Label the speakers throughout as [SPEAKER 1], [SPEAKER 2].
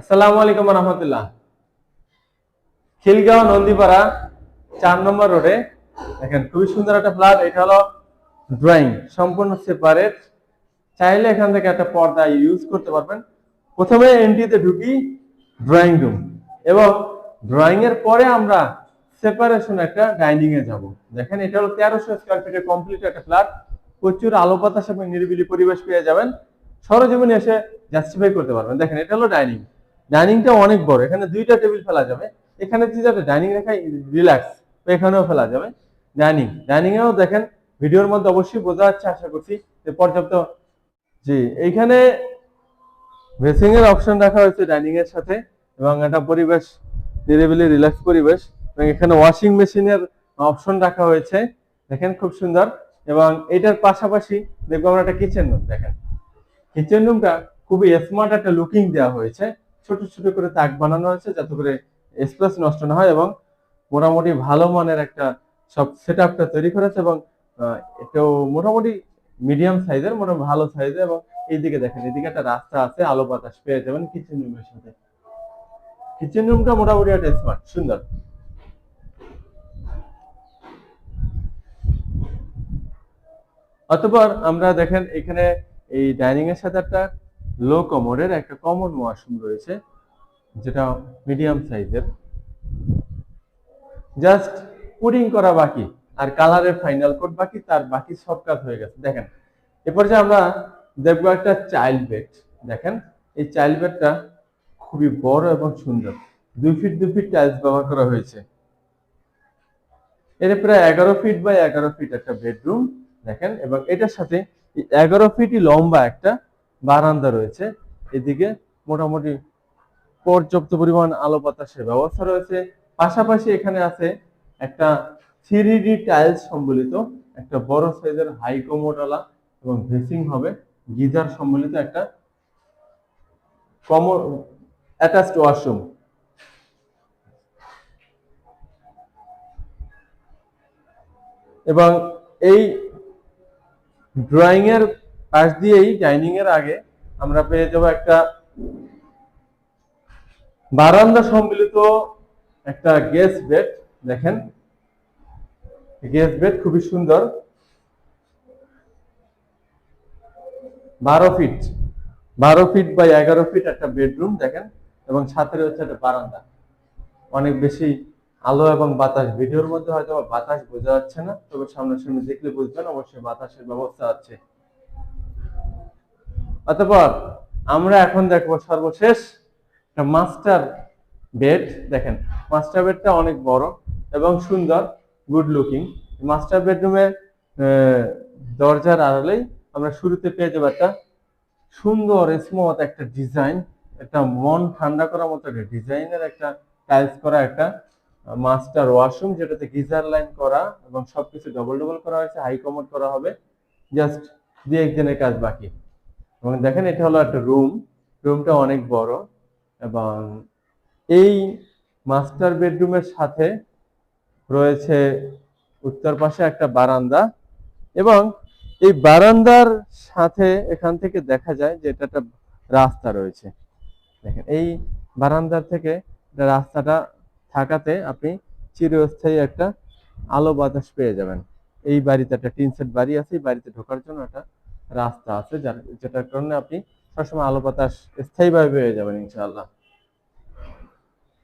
[SPEAKER 1] আসসালামু আলাইকুম রহমতুল্লাহ। খিলগাঁও নন্দীপাড়া, চার নম্বর রোডে। দেখেন, খুবই সুন্দর একটা ফ্ল্যাট, এটা হলো ড্রয়িং সম্পূর্ণ সেপারেট চাইলে এখান থেকে একটা পর্দা ইউজ করতে পারবেন। প্রথমে এন্ট্রিতে ঢুকি ড্রয়িং রুম এবং ড্রয়িং এর পরে আমরা সেপারেশন একটা ডাইনিং এ যাব। দেখেন, এটা হলো তেরোশো স্কোয়ার ফিটের কমপ্লিট একটা ফ্ল্যাট প্রচুর আলো বাতাস এবং নিরিবিলি পরিবেশ পেয়ে যাবেন। সরজীবনে এসে জাস্টিফাই করতে পারবেন। দেখেন, এটা হলো ডাইনিং ডাইনিংটা অনেক বড়। এখানে দুইটা টেবিল ফেলা যাবে। এখানে যদি একটা ডাইনিং রেখা রিল্যাক্স এখানেও ফেলা যাবে। ডাইনিং ডাইনিং এও দেখেন, ভিডিওর মধ্যে অবশ্যই বোঝা যাচ্ছে, আশা করছি যে পর্যাপ্ত জি, এইখানে ভেসিং এর অপশন রাখা হয়েছে ডাইনিং এর সাথে এবং একটা পরিবেশ, নিরিবিলি রিল্যাক্স পরিবেশ এবং এখানে ওয়াশিং মেশিনের অপশন রাখা হয়েছে। দেখেন খুব সুন্দর এবং এটার পাশাপাশি দেখব আমরা একটা কিচেন রুম দেখেন। কিচেন রুমটা খুবই স্মার্ট একটা লুকিং দেওয়া হয়েছে। ছোট ছোট করে তাক বানানো হয়েছে যাতে করে স্পেস নষ্ট না হয় এবং মোটামুটি ভালো মানের একটা সব সেট আপটা তৈরি করেছে এবং এটাও মোটামুটি মিডিয়াম সাইজের, মোটামুটি ভালো সাইজের এবং এইদিকে দেখেন, এদিকে একটা রাস্তা আছে, আলো বাতাস পেয়ে যাবেন কিচেন রুমের সাথে। কিচেন রুমটা মোটামুটি একটা স্মার্ট সুন্দর। অতঃপর আমরা দেখেন এখানে এই ডাইনিং এর সাথে একটা লো কমোডের একটা কমন ওয়াশরুম রয়েছে, যেটা মিডিয়াম সাইজের জাস্ট পুডিং করা বাকি, আর কালারের ফাইনাল কোড বাকি, তার বাকি সব কাজ হয়ে গেছে। দেখেন এরপর যে আমরা দেখব একটা চাইল্ড বেড দেখেন, এই চাইল্ড বেডটা খুবই বড় এবং সুন্দর। দুই ফিট দুই ফিট টাইলস ব্যবহার করা হয়েছে। এটা প্রায় এগারো ফিট বাই এগারো ফিট একটা বেডরুম দেখেন, এবং এটার সাথে এগারো ফিটই লম্বা একটা বারান্দা রয়েছে। এদিকে মোটামুটি পর্যাপ্ত পরিমাণ আলো বাতাসের ব্যবস্থা রয়েছে। পাশাপাশি এখানে আছে একটা থ্রি টাইলস সম্বলিত একটা বড় সাইজের হাই কমোডালা এবং ভেসিং হবে। গিজার সম্বলিত একটা কমো অ্যাটাচড ওয়াশরুম। এবং এই ড্রয়িং এর পাশ দিয়েই ডাইনিং এর আগে আমরা পেয়ে যাব একটা বারান্দা সম্মিলিত একটা গেস্ট বেড দেখেন। গেস্ট বেড খুবই সুন্দর। বারো ফিট বারো ফিট বা এগারো ফিট একটা বেডরুম দেখেন। এবং সাথে রয়েছে একটা বারান্দা। অনেক বেশি আলো এবং বাতাস, ভিডিওর মধ্যে হয়তো বাতাস বোঝা যাচ্ছে না, তবে সামনাসামনি দেখলে বুঝবেন, অবশ্যই বাতাসের ব্যবস্থা আছে। অতঃপর আমরা এখন দেখব সর্বশেষ একটা মাস্টার বেড। দেখেন, মাস্টার বেডটা অনেক বড় এবং সুন্দর গুড লুকিং মাস্টার বেডরুমের দরজার আড়ালেই আমরা শুরুতে পেয়ে যাব একটা সুন্দর স্মুথ একটা ডিজাইন একটা মন ঠান্ডা করার মতো একটা ডিজাইনের একটা টাইলস করা একটা মাস্টার ওয়াশরুম যেটাতে গিজার লাইন করা এবং সবকিছু ডবল ডবল করা হয়েছে হাই করা হবে। জাস্ট দুই একদিনের কাজ বাকি। এবং দেখেন এটা হলো একটা রুম রুমটা অনেক বড় এবং এই মাস্টার বেডরুমের সাথে রয়েছে উত্তর পাশে একটা বারান্দা এবং এই বারান্দার সাথে এখান থেকে দেখা যায় যে এটা একটা রাস্তা রয়েছে। দেখেন, এই বারান্দার থেকে রাস্তাটা থাকাতে আপনি চিরস্থায়ী একটা আলো বাতাস পেয়ে যাবেন। এই বাড়িতে একটা টিন সেট বাড়ি আছে, এই বাড়িতে ঢোকার জন্য একটা রাস্তা আছে যেটার কারণে আপনি সবসময় আলো বাতাস স্থায়ীভাবে পেয়ে যাবেন ইনশাআল্লাহ।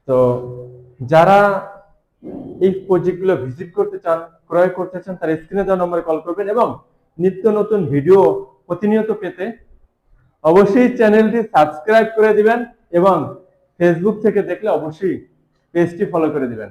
[SPEAKER 1] তো যারা এই প্রজেক্টগুলো ভিজিট করতে চান, ক্রয় করতে চান, তারা স্ক্রিনে দেওয়া নম্বরে কল করবেন এবং নিত্য নতুন ভিডিও প্রতিনিয়ত পেতে অবশ্যই চ্যানেলটি সাবস্ক্রাইব করে দিবেন এবং ফেসবুক থেকে দেখলে অবশ্যই পেজটি ফলো করে দিবেন।